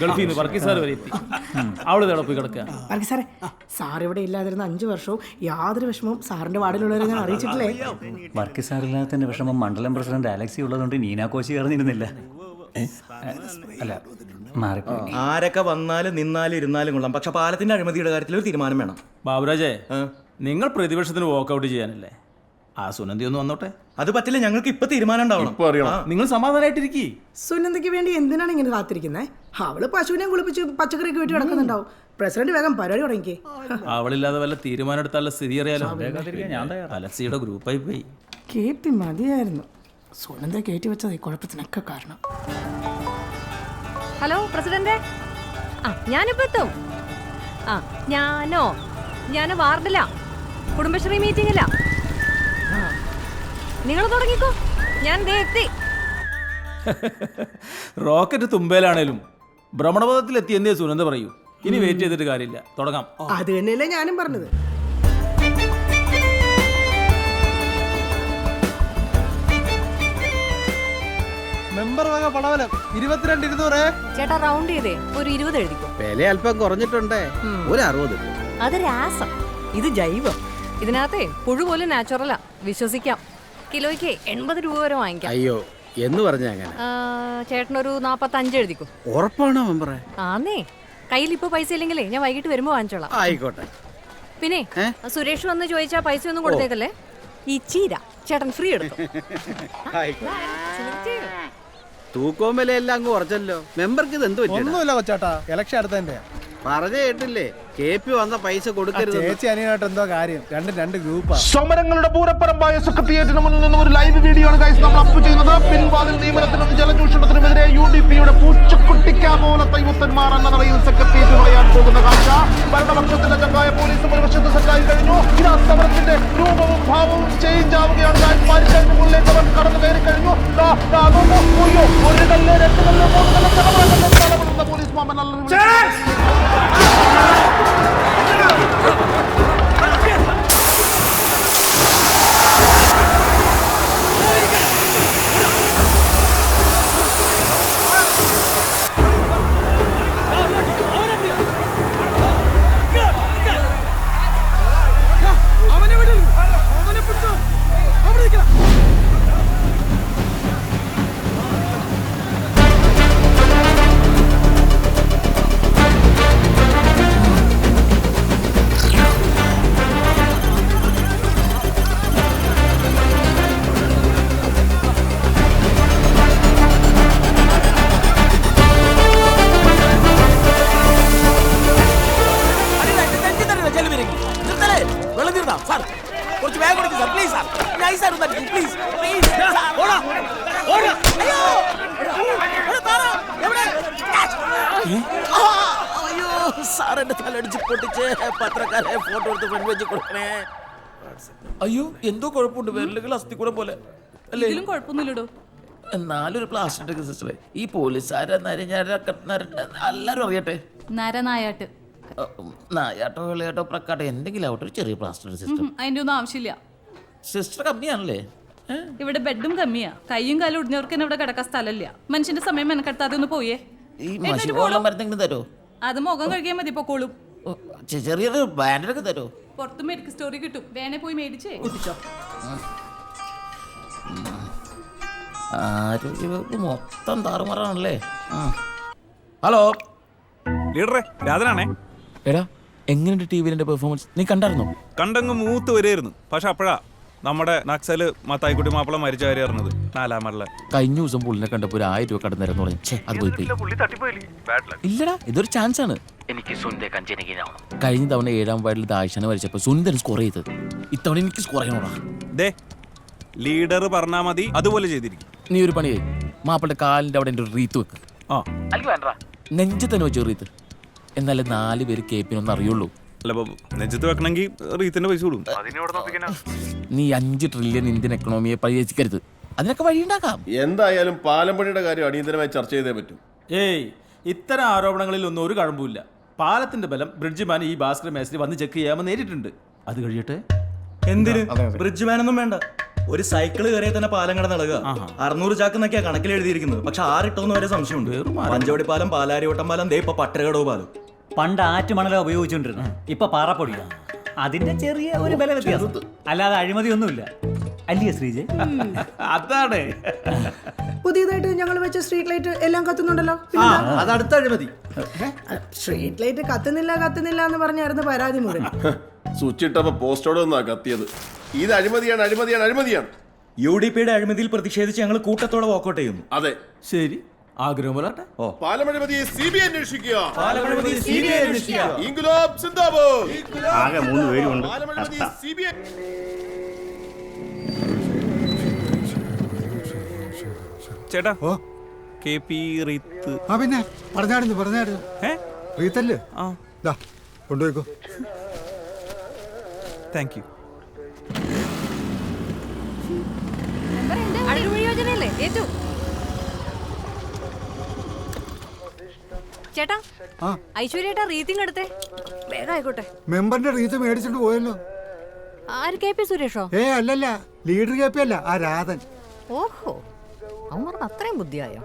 ഗൾഫിൽ നിന്ന് വർക്കി സാർ വരെ എത്തി. അവൾ തേടെ പോയി കിടക്കുക? വർക്കി സാറേ സാർ ഇവിടെ ഇല്ലാതിരുന്ന അഞ്ചു വർഷവും യാതൊരു വിഷമവും സാറിന്റെ വാടിലുള്ളവരെ ഞാൻ അറിയിച്ചിട്ടില്ലേ? വർക്കി സാറില്ലാത്തതിന്റെ വിഷമം മണ്ഡലം പ്രസിഡന്റ് അലക്സി ഉള്ളതുകൊണ്ട് നീനാ കോശി അറിഞ്ഞിരുന്നില്ല അല്ല ആരൊക്കെ വന്നാലും നിന്നാലും ഇരുന്നാലും കൊള്ളാം. പക്ഷെ പാലത്തിന്റെ അഴിമതിയുടെ കാര്യത്തിൽ ഒരു തീരുമാനം വേണം. ബാബുരാജേ നിങ്ങൾ പ്രതിപക്ഷത്തിന് വോക്കൗട്ട് ചെയ്യാനല്ലേ? ആ സുനന്ദി ഒന്ന് വന്നോട്ടെ. അത് പറ്റില്ല ഞങ്ങൾക്ക് ഇപ്പൊ തീരുമാനം ഉണ്ടാവണം ആ. നിങ്ങൾ സമാധാനമായിട്ടിരിക്കി സുനന്ദയ്ക്ക് വേണ്ടി എന്തിനാണ് ഇങ്ങനെ കാത്തിരിക്കുന്നത് അവൾ പശുവിനെ കുളിപ്പിച്ച് പച്ചക്കറിയൊക്കെ വീട്ടിൽ കിടക്കുന്നുണ്ടാവും. പ്രസിഡന്റ് വേഗം പരിപാടി തുടങ്ങിക്കേ. അവളില്ലാതെ വല്ല തീരുമാനം എടുത്താലുള്ള സ്ഥിതി അറിയാലോ? അലക്സിയുടെ ഗ്രൂപ്പായി പോയി. കേട്ടി മതിയായിരുന്നു. സുനന്ദ കയറ്റി വെച്ചത് ഈ കുഴപ്പത്തിനൊക്കെ കാരണം. ഹലോ പ്രസിഡന്റ് ആ ഞാനിപ്പോ എത്തും. ആ ഞാനോ? ഞാൻ വാർഡിലാ. കുടുംബശ്രീ മീറ്റിംഗിലാ നിങ്ങൾ തുടങ്ങിക്കോ. ഞാൻ ദേ എത്തി. റോക്കറ്റ് തുമ്പയിലാണേലും ഭ്രമണപഥത്തിൽ എത്തി എന്നേ സുനന്ദ പറയൂ. ഇനി വെയിറ്റ് ചെയ്തിട്ട് കാര്യമില്ല. തുടങ്ങാം. അത് തന്നെയല്ലേ ഞാനും പറഞ്ഞത്. മെമ്പർ വക പടവലം. ഇരുപത്തിരണ്ട് ഇരുന്നൂറ്. ചേട്ടാ റൗണ്ട് ചെയ്തേ. ഒരു ഇരുപത് എഴുതിക്കോ. വില അല്പം കുറഞ്ഞിട്ടുണ്ടേ. ഒരു അറുപത്. അത് രാസം ഇത് ജൈവം. ഇതിനകത്തെ പുഴു പോലും നാച്ചുറലാ വിശ്വസിക്കാം. കിലോയ്ക്ക് എൺപത് രൂപ വരെ വാങ്ങിക്കാം. അയ്യോ എന്ന് പറഞ്ഞാ അങ്ങനെ. ചേട്ടനൊരു നാപ്പത്തഞ്ച് എഴുതിക്കോ. ഉറപ്പാണോ മെമ്പറെ? ആന്നേ കയ്യിൽ ഇപ്പൊ പൈസ ഇല്ലെങ്കിലേ ഞാൻ വൈകിട്ട് വരുമ്പോ വാങ്ങിച്ചോളാം. ആയിക്കോട്ടെ. പിന്നെ? സുരേഷ് വന്ന് ചോദിച്ചാ പൈസ ഒന്നും കൊടുത്തേക്കല്ലേ? ഈ ചീര ചേട്ടൻ ഫ്രീ എടുക്കും തൂക്കവും എല്ലാം അങ്ങ് കുറച്ചല്ലോ. മെമ്പർക്ക് ഇത് എന്ത് പറ്റിയ ഒന്നുമില്ല കൊച്ചാട്ടാ ഇലക്ഷൻ അടുത്തതിന്റെ പറഞ്ഞു കേട്ടില്ലേ? കെ പി വന്ന പൈസ കൊടുക്കരുത് ചേച്ചി അനിയനായിട്ട് എന്തോ കാര്യം? രണ്ടും രണ്ട് ഗ്രൂപ്പാ. സമരങ്ങളുടെ പൂരപ്പറമ്പായ സെക്രട്ടേറിയറ്റിന് മുന്നിൽ നിന്നും ഒരു ലൈവ് വീഡിയോ ആണ് ഗൈസ് നമ്മൾ അപ്പ് ചെയ്യുന്നത്. പിൻവാതിൽ നിയമനത്തിനും ജലചൂഷണത്തിനുമെതിരെ യു ഡി പിയുടെ പൂച്ചക്കുട്ടിക്കാമൂല തൈമുത്തന്മാർ എന്ന നിലയിൽ സെക്രട്ടേറിയറ്റ് പറയാൻ പോകുന്ന കാഴ്ച. ഭരണപക്ഷത്തിന്റെ ചങ്കായ പോലീസ് ഒരു വശത്ത് സെറ്റായി കഴിഞ്ഞു. ഇതാ സമരത്തിന്റെ രൂപവും ഭാവവും ചേഞ്ച് ആവുകയാണ് ഗൈസ് പാരിച്ചതിന് മുന്നിലേക്ക് അവർ കടന്നു കയറി കഴിഞ്ഞു. ദാ, ദാ, ഒരു കല്ല് രണ്ട് കല്ല് മൂന്ന് കല്ല് പോലീസ് മാമൻ നല്ല അയ്യോ സാറിന്റെ തലടിച്ച് പൊട്ടിച്ച് പത്രക്കാരെ ഫോട്ടോ എടുത്ത് കൊടുക്കണേ അയ്യോ എന്തോ കുഴപ്പമുണ്ട്. വിരലുകൾ അസ്ഥിക്കൂടം പോലെ. അല്ലേ? ഇതിലും കുഴപ്പമൊന്നുമില്ലടോ. എന്നാലൊരു പ്ലാസ്റ്റിക് സിസ്റ്ററെ ഈ പോലീസുകാരെ എല്ലാരും അറിയട്ടെ? നരനായാട്ട്. നായാട്ടോ വിളയാട്ടോ പ്രക്കാട്ടോ എന്തെങ്കിലും ആവട്ടെ ഒരു ചെറിയ പ്ലാസ്റ്റിക് സിസ്റ്റർ അതിന്റെ ഒന്നും ആവശ്യമില്ല. സിസ്റ്റർ കമ്മിയാണല്ലേ? ഇവിടെ ബെഡും കമ്മിയാ. കൈയും കാലും ഒടിഞ്ഞവർക്ക് തന്നെ ഇവിടെ കിടക്കാൻ സ്ഥലമില്ല. മനുഷ്യന്റെ സമയം മെനക്കെടുത്താതെ ഒന്ന് പോയേ. ഈ മഷി പോലുള്ള മരുന്നെങ്കിലും തരോ? അത് മുഖം കഴിക്കാൻ മതി പൊക്കോളും ഓ, ചെ- ചെറിയൊരു ബാൻഡൊക്കെ തരോ? പുറത്ത് മെഡിക്കൽ സ്റ്റോറി കിട്ടും. വേണേ പോയി മേടിച്ചേ. കുടിച്ചോ. ആരോഗ്യവകുപ്പ് മൊത്തം താറുമാറാണല്ലേ? ആ. ഹലോ. ലീഡറെ രാധനാണേ. എടാ എങ്ങനെയുണ്ട് ടി വിയിലെ പെർഫോമൻസ് നീ കണ്ടായിരുന്നോ? കണ്ടങ്ങ് മൂത്ത് വരെയായിരുന്നു. പക്ഷെ അപ്പോഴാ നമ്മുടെ നക്സൽ മത്തായിക്കുട്ടി മാപ്പിള മരിച്ച കാര്യം അറിഞ്ഞത് നാലാമറിലെ കഴിഞ്ഞ ദിവസം പുള്ളിനെ കണ്ടപ്പോ ഒരു ആയിരം രൂപ കടന്നു പറഞ്ഞു. ഛേ അത് പോയി പോയി. ഇല്ലടാ ഇതൊരു ചാൻസ് ആണ്. എനിക്ക് കഞ്ചനകിനാവണം. കഴിഞ്ഞ തവണ ഏഴാം വാർഡിൽ ദാശനെ വരച്ചപ്പോ സുന്ദരൻ സ്കോർ ചെയ്തത്. ഇത്തവണ എനിക്ക് സ്കോർ ചെയ്യണോടാ. ദേ ലീഡർ പറഞ്ഞാ മതി അതുപോലെ ചെയ്തിരിക്കും. നീ ഒരു പണി ചെയ്യ്. മാപ്പിളുടെ കാലിന്റെ അവിടെ എന്റെ ഒരു റീത്ത് വെക്ക്. ആ. വെച്ചു വെച്ച് റീത്ത് എന്നാലേ നാല് പേര് കേപ്പിനൊന്നും അറിയുള്ളൂ. അല്ല ബാബു നെഞ്ചത്ത് വെക്കണമെങ്കിൽ റീത്തിന്റെ പൈസ കൊടുക്കും. നീ അഞ്ച് ട്രില്യൺ ഇന്ത്യൻ എക്കണോമിയെ പരിഹരിക്കരുത് അതിനൊക്കെ വഴിയുണ്ടാക്കാം. എന്തായാലും പാലംപണിയുടെ കാര്യം അടിയന്തരമായി ചർച്ച ചെയ്തേ പറ്റും. ഏയ് ഇത്തരം ആരോപണങ്ങളിൽ ഒന്നും ഒരു കഴമ്പില്ല പാലത്തിന്റെ ബലം ബ്രിഡ്ജിമാൻ ഈ ഭാസ്കർ മേസ്ത്രി വന്ന് ചെക്ക് ചെയ്യാമെന്ന് നേരിട്ടുണ്ട്. അത് കഴിയട്ടെ? എന്തിന്? ബ്രിഡ്ജ് ഒന്നും വേണ്ട. ഒരു സൈക്കിൾ കയറിയ തന്നെ പാലം കടന്ന് ഇളകുക അറുന്നൂറ് ചാക്ക് എന്നൊക്കെയാ കണക്കിൽ എഴുതിയിരിക്കുന്നത് പക്ഷെ ആറിട്ടോന്ന് വരെ സംശയമുണ്ട്. പഞ്ചവടി പാലം പാലാരിവട്ടം പാലം ദേ ഇപ്പൊ പട്ടരകടവ് പാലം. പണ്ട് ആറ്റുമണല ഉപയോഗിച്ചോണ്ടിരുന്നു. ഇപ്പൊ പാറപ്പൊടിയാ. അതിന്റെ ചെറിയ ഒരു ബല വ്യത്യാസം. അല്ലാതെ അഴിമതി ഒന്നുമില്ല അല്ലയോ ശ്രീജ? അതാണ്. പുതിയതായിട്ട് ഞങ്ങൾ വെച്ച സ്ട്രീറ്റ് ലൈറ്റ് എല്ലാം കത്തുന്നുണ്ടല്ലോ. അത് അടുത്ത അഴിമതി. സ്ട്രീറ്റ് ലൈറ്റ് കത്തുന്നില്ല കത്തുന്നില്ല എന്ന് പറഞ്ഞായിരുന്നു പരാതി മുഴുവൻ സ്വിച്ച് ഇട്ടപ്പോ പോസ്റ്റോടെ ഒന്നാ കത്തിയത്. ഇത് അഴിമതിയാണ് അഴിമതിയാണ് അഴിമതിയാണ്. യു ഡി പിയുടെ അഴിമതിയിൽ പ്രതിഷേധിച്ച് ഞങ്ങൾ കൂട്ടത്തോടെ വോക്കൗട്ട് ചെയ്യുന്നു. അതെ. ശരി. ആഗ്രഹം പോലാട്ടെ പാലമഴിമതിയെ സി ബി അന്വേഷിക്കുക. പാലമഴിമതി. ഇൻകുലാബ് സിന്ദാബാദ്. ആകെ മൂന്ന് പേരുണ്ട് പാലമഴിമതി സി ബി ചേട്ടാ കെ പി റീത്ത്. ആ പിന്നെ. പറഞ്ഞായിരുന്നു പറഞ്ഞായിരുന്നു ഏ? റീത്തല്ലേ? ആ. ദാ കൊണ്ടുപോയിക്കോ. താങ്ക് യു അഴിമതി യോജനയല്ലേ? ചേട്ടാ ആ. ഐശ്വര്യേട്ടാ റീത്തിങ് എടുത്തേ. വേഗം ആയിക്കോട്ടെ. മെമ്പറിന്റെ റീത്ത് മേടിച്ചിട്ട് പോയല്ലോ. ആര് കെ പി സുരേഷോ? ഏ അല്ലല്ല. ലീഡർ കെ പി അല്ല ആ രാധൻ. ഓഹോ. അവൻ അത്രയും ബുദ്ധിയായോ?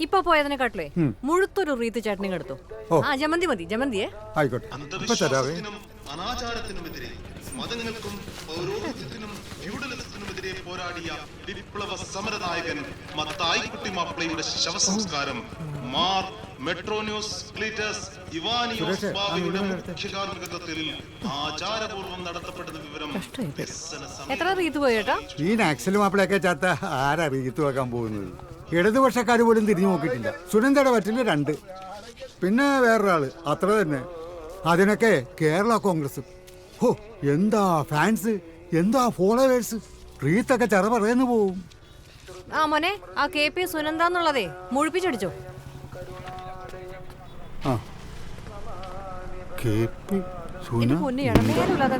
ഇപ്പൊ പോയതിനെക്കാട്ടിലേ മുഴുത്തൊരു റീത്ത് ചേട്ടനും എടുത്തു. ആ ജമന്തി മതി ജമന്തിയേ. ആയിക്കോട്ടെ. അനാചാരത്തിനുമെതിരെ മതങ്ങൾക്കും പൗരോഹിത്യത്തിനും ഫ്യൂഡലിസത്തിനുമെതിരെ പോരാടിയ വിപ്ലവ സമരനായകൻ മത്തായിക്കുട്ടി മാപ്പിളയുടെ ശവസംസ്കാരം മാർ മെട്രോന്യൂസ് ക്ലീറ്റസ് ഇവാനിയോസ് ബാബയുടെ മുഖ്യകാർമ്മികത്വത്തിൽ ആചാരപൂർവം നടത്തപ്പെടുന്ന വിവരം എത്ര റീത്ത് പോയേട്ടാ ഈ നാക്സൽ മാപ്പിളയൊക്കെ ചാത്ത ആരാ റീത്ത് വെക്കാൻ പോകുന്നത്? ഇടതുപക്ഷക്കാർ പോലും തിരിഞ്ഞു നോക്കിയിട്ടില്ല. സുനന്ദയുടെ പറ്റില്ല രണ്ട്. പിന്നെ വേറൊരാൾ അത്ര തന്നെ. അതിനൊക്കെ കേരള കോൺഗ്രസ്. ഹോ എന്താ ഫാൻസ്? എന്താ ഫോളോവേഴ്സ്? റീത്തൊക്കെ ചെറ പറയുന്നു പോവും. ആ മോനെ ആ കെ പി സുനന്ദ എന്നുള്ളതേ മുഴിപ്പിച്ചടിച്ചോ കെ പി സുന എന്റെ പൊന്നിയാണ്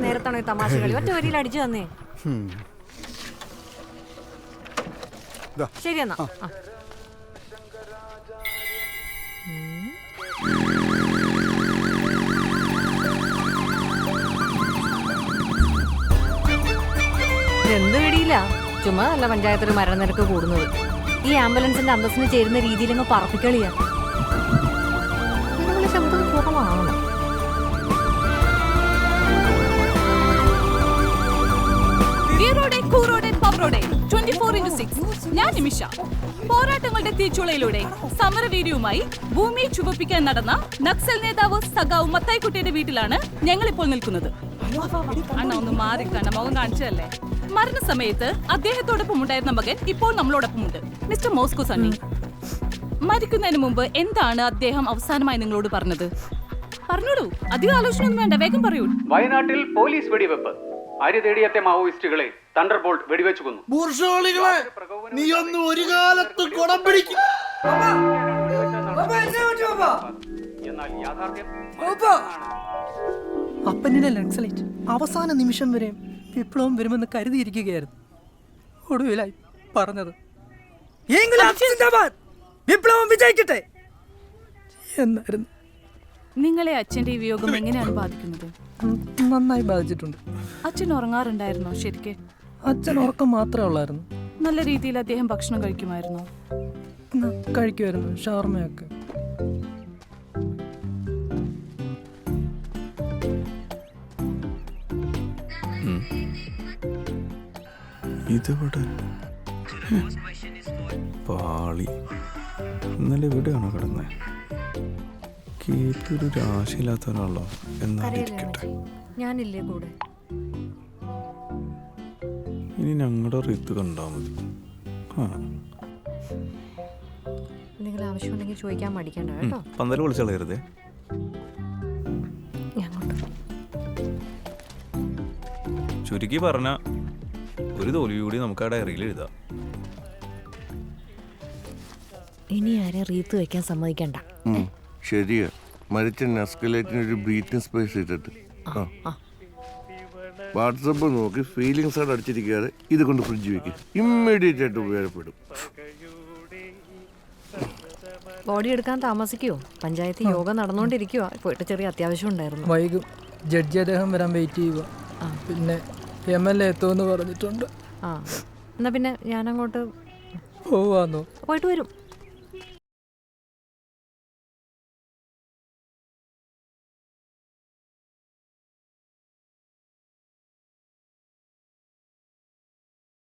നേരത്താണോ തമാശ കളി ഒറ്റ വരിയിൽ അടിച്ചു തന്നേ. ദാ. ശരി എന്നാ. എന്ത് പിടിയില്ല ചുമ്മാ അല്ല പഞ്ചായത്തിൽ മരണനിരക്ക് കൂടുന്നത്. ഈ ആംബുലൻസിന്റെ അന്തസ്സിന് ചേരുന്ന രീതിയിൽ അങ്ങ് പറപ്പിക്കളിയാ. ഞാൻ നിമിഷ പോരാട്ടങ്ങളുടെ തീച്ചുളയിലൂടെ സമരവീര്യവുമായി ഭൂമി ചുവപ്പിക്കാൻ നടന്ന നക്സൽ നേതാവ് സഖാവ് മത്തായിക്കുട്ടിയുടെ വീട്ടിലാണ് ഞങ്ങൾ ഇപ്പോൾ നിൽക്കുന്നത്. അണ്ണ ഒന്ന് മാറി കണ്ണ മുഖം കാണിച്ചതല്ലേ? മരണസമയത്ത് അദ്ദേഹത്തോടൊപ്പം ഉണ്ടായിരുന്ന മകൻ ഇപ്പോൾ നമ്മളോടൊപ്പമുണ്ട്. മിസ്റ്റർ മോസ്കോ സണ്ണി മരിക്കുന്നതിന് മുമ്പ് എന്താണ് അദ്ദേഹം അവസാനമായി നിങ്ങളോട് പറഞ്ഞത്? പറഞ്ഞോളൂ. അധികം ആലോചനയൊന്നും വേണ്ട വേഗം പറയൂ. വയനാട്ടിൽ പോലീസ് വെടിവെപ്പ്. അരി തേടിയെത്തിയ മാവോയിസ്റ്റുകളെ തണ്ടർ ബോൾട്ട് വെടിവെച്ചു കൊന്നു ബൂർഷോളികളെ നീ ഒന്ന് ഒരു കാലത്ത് കുടം പിടിക്കും. എന്നാൽ യാഥാർത്ഥ്യം അപ്പനിലെ നക്സലൈറ്റ് അവസാന നിമിഷം വരെ വിപ്ലവം വരുമെന്ന് കരുതിയിരിക്കുകയായിരുന്നു. ഒടുവിലായി പറഞ്ഞത് വിപ്ലവം വിജയിക്കട്ടെ എന്നായിരുന്നു. നിങ്ങളെ അച്ഛന്റെ ഈ വിയോഗം എങ്ങനെയാണ് ബാധിക്കുന്നത്? നന്നായി ബാധിച്ചിട്ടുണ്ട്. അച്ഛൻ ഉറങ്ങാറുണ്ടായിരുന്നോ ശരിക്ക്? അച്ഛൻ ഉറക്കം മാത്രമേ ഉള്ളായിരുന്നു. നല്ല രീതിയിൽ അദ്ദേഹം ഭക്ഷണം കഴിക്കുമായിരുന്നോ? കഴിക്കുമായിരുന്നു ഷവർമയൊക്കെ. ഇതിവിടെ? പാളി. ഇന്നലെ ഇവിടെയാണോ കിടന്നത് കേട്ടൊരു രാശിയില്ലാത്ത ഒരാളോ എന്നാലിരിക്കട്ടെ ഞാനില്ലേ കൂടെ? ഇനി ഞങ്ങളുടെ റീത്ത് കണ്ടാ മതി. എന്തെങ്കിലും ആവശ്യമുണ്ടെങ്കിൽ ചോദിക്കാൻ മടിക്കണ്ട കേട്ടോ. പന്തൽ വിളിച്ച് കളയരുതേ ഞങ്ങോട്ട് ചുരുക്കി പറഞ്ഞ ഒരു തോൽവി കൂടി നമുക്ക് ആ ഡയറിയിൽ എഴുതാം. ഇനി ആരെ റീത്ത് വെക്കാൻ സമ്മതിക്കണ്ട. ശരിയാ. മരിച്ച നസ്കലേറ്റിന് ഒരു ബ്രീത്തിങ് സ്പേസ് ഇട്ടിട്ട്. ആ വാട്സപ്പ് നോക്കി ഫീലിങ്സ് ആയിട്ട് അടിച്ചിരിക്കാതെ ഇത് കൊണ്ട് ഫ്രിഡ്ജ് വെക്ക്. ഇമ്മീഡിയറ്റ് ആയിട്ട് ഉപയോഗപ്പെടും ബോഡി എടുക്കാൻ താമസിക്കുവോ? പഞ്ചായത്ത് യോഗം നടന്നുകൊണ്ടിരിക്കുവോ. പോയിട്ട് ചെറിയ അത്യാവശ്യം ഉണ്ടായിരുന്നു. വൈകും. ജഡ്ജി അദ്ദേഹം വരാൻ വെയിറ്റ് ചെയ്യുക പിന്നെ എം എൽ എ എത്തുമെന്ന് പറഞ്ഞിട്ടുണ്ട്. ആ. എന്നാ പിന്നെ ഞാനങ്ങോട്ട് പോവാന്നോ? പോയിട്ട് വരും.